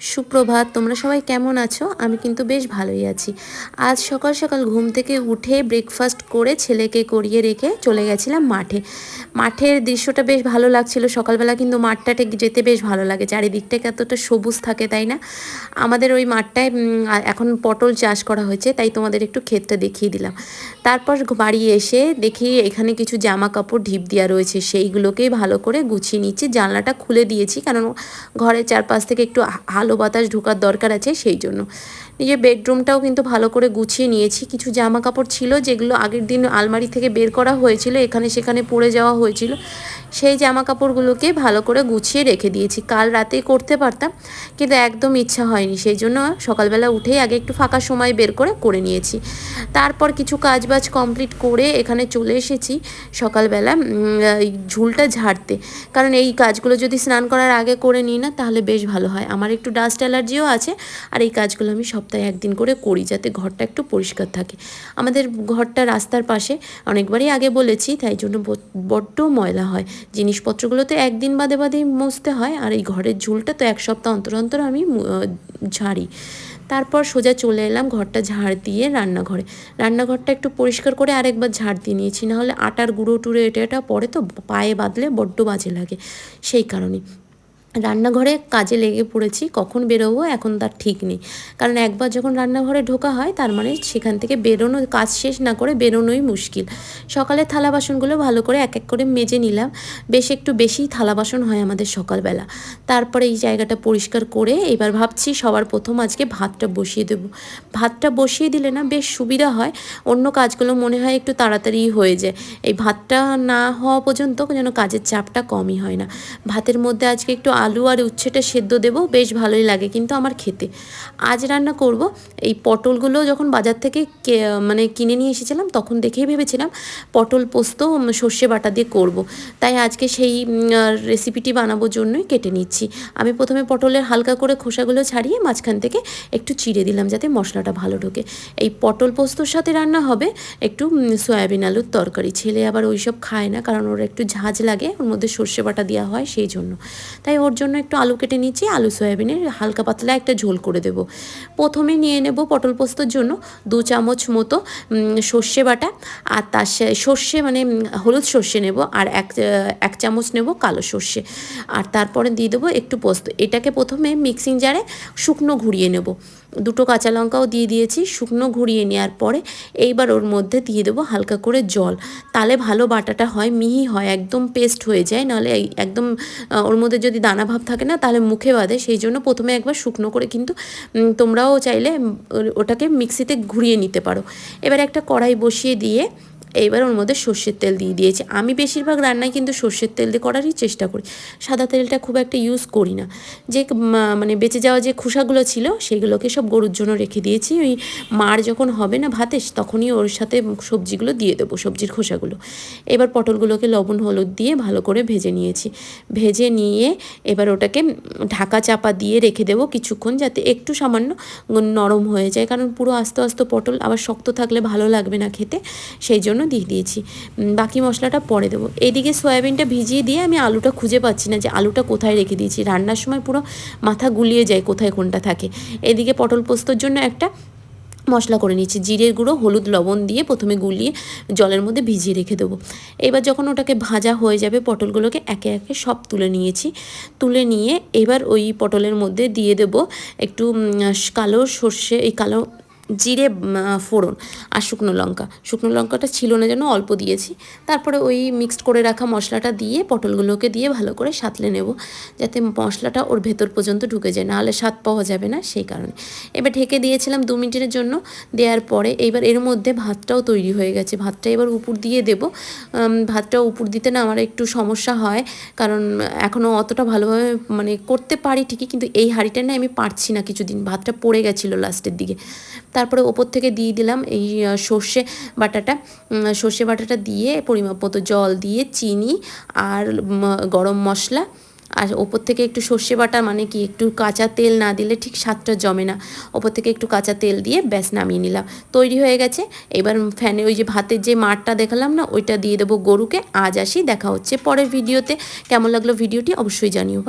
সুপ্রভাত, তোমরা সবাই কেমন আছো? আমি কিন্তু বেশ ভালোই আছি। আজ সকাল সকাল ঘুম থেকে উঠে ব্রেকফাস্ট করে ছেলেকে করিয়ে রেখে চলে গেছিলাম মাঠে। মাঠের দৃশ্যটা বেশ ভালো লাগছিল। সকালবেলা কিন্তু মাঠটাতে যেতে বেশ ভালো লাগে। চারিদিকটা এতটা সবুজ থাকে তাই না? আমাদের ওই মাঠটায় এখন পটল চাষ করা হয়েছে, তাই তোমাদের একটু ক্ষেতটা দেখিয়ে দিলাম। তারপর বাড়ি এসে দেখি এখানে কিছু জামা কাপড় ঢিপ দেওয়া রয়েছে। সেইগুলোকেই ভালো করে গুছিয়ে নিচ্ছি। জানলাটা খুলে দিয়েছি, কারণ ঘরের চারপাশ থেকে একটু আলো বাতাস ঢোকার দরকার আছে সেই জন্য নিজের বেডরুমটাও কিন্তু ভালো করে গুছিয়ে নিয়েছি। কিছু জামা কাপড় ছিল যেগুলো আগের দিন আলমারি থেকে বের করা হয়েছিল, এখানে সেখানে পড়ে যাওয়া হয়েছিল। সেই জামা কাপড়গুলোকে ভালো করে গুছিয়ে রেখে দিয়েছি। কাল রাতে করতে পারতাম, কিন্তু একদম ইচ্ছা হয়নি। সেই জন্য সকালবেলা উঠেই আগে একটু ফাঁকা সময় বের করে করে নিয়েছি। তারপর কিছু কাজবাজ কমপ্লিট করে এখানে চলে এসেছি সকালবেলা ঝুলটা ঝাড়তে। কারণ এই কাজগুলো যদি স্নান করার আগে করে নিই না, তাহলে বেশ ভালো হয়। আমার একটু ডাস্ট অ্যালার্জিও আছে, আর এই কাজগুলো আমি সপ্তাহে একদিন করে করি যাতে ঘরটা একটু পরিষ্কার থাকে। আমাদের ঘরটা রাস্তার পাশে, অনেকবারই আগে বলেছি, তাই জন্য বড্ড ময়লা হয়। জিনিসপত্রগুলো তো একদিন বাদে বাদেই মুছতে হয়, আর এই ঘরের ঝুলটা তো এক সপ্তাহ অন্তর অন্তর আমি ঝাড়ি। তারপর সোজা চলে এলাম ঘরটা ঝাড় দিয়ে রান্নাঘরে। রান্নাঘরটা একটু পরিষ্কার করে আরেকবার ঝাড় দিয়ে নিয়েছি, নাহলে আটার গুঁড়ো টুড়ো এটা এটা পরে তো পায়ে বাঁধলে বড্ড বাজে লাগে। সেই কারণে রান্নাঘরে কাজে লেগে পড়েছি, কখন বেরোবো এখন তার ঠিক নেই। কারণ একবার যখন রান্নাঘরে ঢোকা হয়, তার মানে সেখান থেকে বেরোনো, কাজ শেষ না করে বেরোনোই মুশকিল। সকালে থালা বাসনগুলো ভালো করে এক এক করে মেজে নিলাম। বেশ একটু বেশি থালা বাসন হয় আমাদের সকালবেলা। তারপরে এই জায়গাটা পরিষ্কার করে এবার ভাবছি সবার প্রথম আজকে ভাতটা বসিয়ে দেবো। ভাতটা বসিয়ে দিলে না বেশ সুবিধা হয়, অন্য কাজগুলো মনে হয় একটু তাড়াতাড়ি হয়ে যায়। এই ভাতটা না হওয়া পর্যন্ত যেন কাজের চাপটা কমই হয় না। ভাতের মধ্যে আজকে একটু আলু আর উচ্ছেটা সেদ্ধ দেবো, বেশ ভালোই লাগে কিন্তু আমার খেতে। আজ রান্না করব, এই পটলগুলো যখন বাজার থেকে মানে কিনে নিয়ে এসেছিলাম তখন দেখেই ভেবেছিলাম পটল পোস্ত সর্ষে বাটা দিয়ে করব। তাই আজকে সেই রেসিপিটি বানাবোর জন্যই কেটে নিচ্ছি। আমি প্রথমে পটলের হালকা করে খোসাগুলো ছাড়িয়ে মাঝখান থেকে একটু চিড়ে দিলাম যাতে মশলাটা ভালো ঢোকে। এই পটল পোস্তর সাথে রান্না হবে একটু সয়াবিন আলুর তরকারি। ছেলে আবার ওইসব খায় না কারণ ওর একটু ঝাঁঝ লাগে, ওর মধ্যে সর্ষে বাটা দেওয়া হয় সেই জন্য। তাই ওর জন্য একটু আলু কেটে নিচ্ছি, আলু সয়াবিনের হালকা পাতলা একটা ঝোল করে দেব। প্রথমে নিয়ে নেব পটল পোস্তর জন্য দু চামচ মতো সর্ষে বাটা আর তার সর্ষে মানে হলুদ সর্ষে নেব আর এক এক চামচ নেব কালো সর্ষে। আর তারপরে দিয়ে দেবো একটু পোস্ত। এটাকে প্রথমে মিক্সিং জারে শুকনো ঘুরিয়ে নেব। দুটো কাঁচা লঙ্কাও দিয়ে দিয়েছি, শুকনো ঘুরিয়ে নেওয়ার পরে এইবার ওর মধ্যে দিয়ে দেবো হালকা করে জল। তাহলে ভালো বাটাটা হয়, মিহি হয়, একদম পেস্ট হয়ে যায়, নাহলে একদম ওর মধ্যে যদি দানা ভাব থাকে না, তাহলে মুখে বাঁধে। সেই জন্য প্রথমে একবার শুকনো করে কিন্তু তোমরাও চাইলে ওটাকে মিক্সিতে ঘুরিয়ে নিতে পারো। এবার একটা কড়াই বসিয়ে দিয়ে এইবার ওর মধ্যে সর্ষের তেল দিয়ে দিয়েছি। আমি বেশিরভাগ রান্নায় কিন্তু সর্ষের তেল দিয়ে করারই চেষ্টা করি। সাদা তেলটা খুব একটা ইউজ করি না। যে মানে বেঁচে যাওয়া যে খোসাগুলো ছিল, সেগুলোকে সব গরুর জন্য রেখে দিয়েছি। ওই মার যখন হবে না ভাতে, তখনই ওর সাথে সবজিগুলো দিয়ে দেবো, সবজির খোসাগুলো। এবার পটলগুলোকে লবণ, হলুদ দিয়ে ভালো করে ভেজে নিয়েছি। ভেজে নিয়ে এবার ওটাকে ঢাকা চাপা দিয়ে রেখে দেবো কিছুক্ষণ, যাতে একটু সামান্য নরম হয়ে যায়। কারণ পুরো আস্তে আস্তে পটল আবার শক্ত থাকলে ভালো লাগবে না খেতে। সেই জন্য দিয়ে দিয়েছি। বাকি মশলাটা পরে দেবো। এইদিকে সয়াবিনটা ভিজিয়ে দিয়ে আমি আলুটা খুঁজে পাচ্ছি না যে আলুটা কোথায় রেখে দিয়েছি। রান্নার সময় পুরো মাথা গুলিয়ে যায় কোথায় কোনটা থাকে। এদিকে পটল পোস্তর জন্য একটা মশলা করে নিচ্ছি জিরের গুঁড়ো, হলুদ, লবণ দিয়ে প্রথমে গুলিয়ে জলের মধ্যে ভিজিয়ে রেখে দেবো। এবার যখন ওটাকে ভাজা হয়ে যাবে, পটলগুলোকে একে একে সব তুলে নিয়েছি। তুলে নিয়ে এবার ওই পটলের মধ্যে দিয়ে দেব একটু কালো সর্ষে, এই কালো জিরে ফোড়ন আর শুকনো লঙ্কা। শুকনো লঙ্কাটা ছিল না যেন, অল্প দিয়েছি। তারপরে ওই মিক্সড করে রাখা মশলাটা দিয়ে পটলগুলোকে দিয়ে ভালো করে সাঁতলে নেব, যাতে মশলাটা ওর ভেতর পর্যন্ত ঢুকে যায়, নাহলে স্বাদ পাওয়া যাবে না সেই কারণে। এবার ঢেকে দিয়েছিলাম দু মিনিটের জন্য, দেওয়ার পরে এইবার এর মধ্যে ভাতটাও তৈরি হয়ে গেছে। ভাতটা এবার উপর দিয়ে দেবো। ভাতটা উপর দিতে না আমার একটু সমস্যা হয়, কারণ এখনও অতটা ভালোভাবে মানে করতে পারি ঠিকই, কিন্তু এই হাঁড়িটা না আমি পারছি না কিছুদিন। ভাতটা পড়ে গেছিল লাস্টের দিকে। তারপরে ওপর থেকে দিয়ে দিলাম এই সর্ষে বাটাটা। সর্ষে বাটাটা দিয়ে পরিমাপ মতো জল দিয়ে চিনি আর গরম মশলা। আর ওপর থেকে একটু সর্ষে বাটা মানে কি একটু কাঁচা তেল না দিলে ঠিক স্বাদটা জমে না। ওপর থেকে একটু কাঁচা তেল দিয়ে ব্যাস নামিয়ে নিলাম। তৈরি হয়ে গেছে। এবার ফ্যানে ওই যে ভাতের যে মাঠটা দেখালাম না, ওইটা দিয়ে দেবো গরুকে। আজ আসি, দেখা হচ্ছে পরের ভিডিওতে। কেমন লাগল ভিডিওটি অবশ্যই জানিও।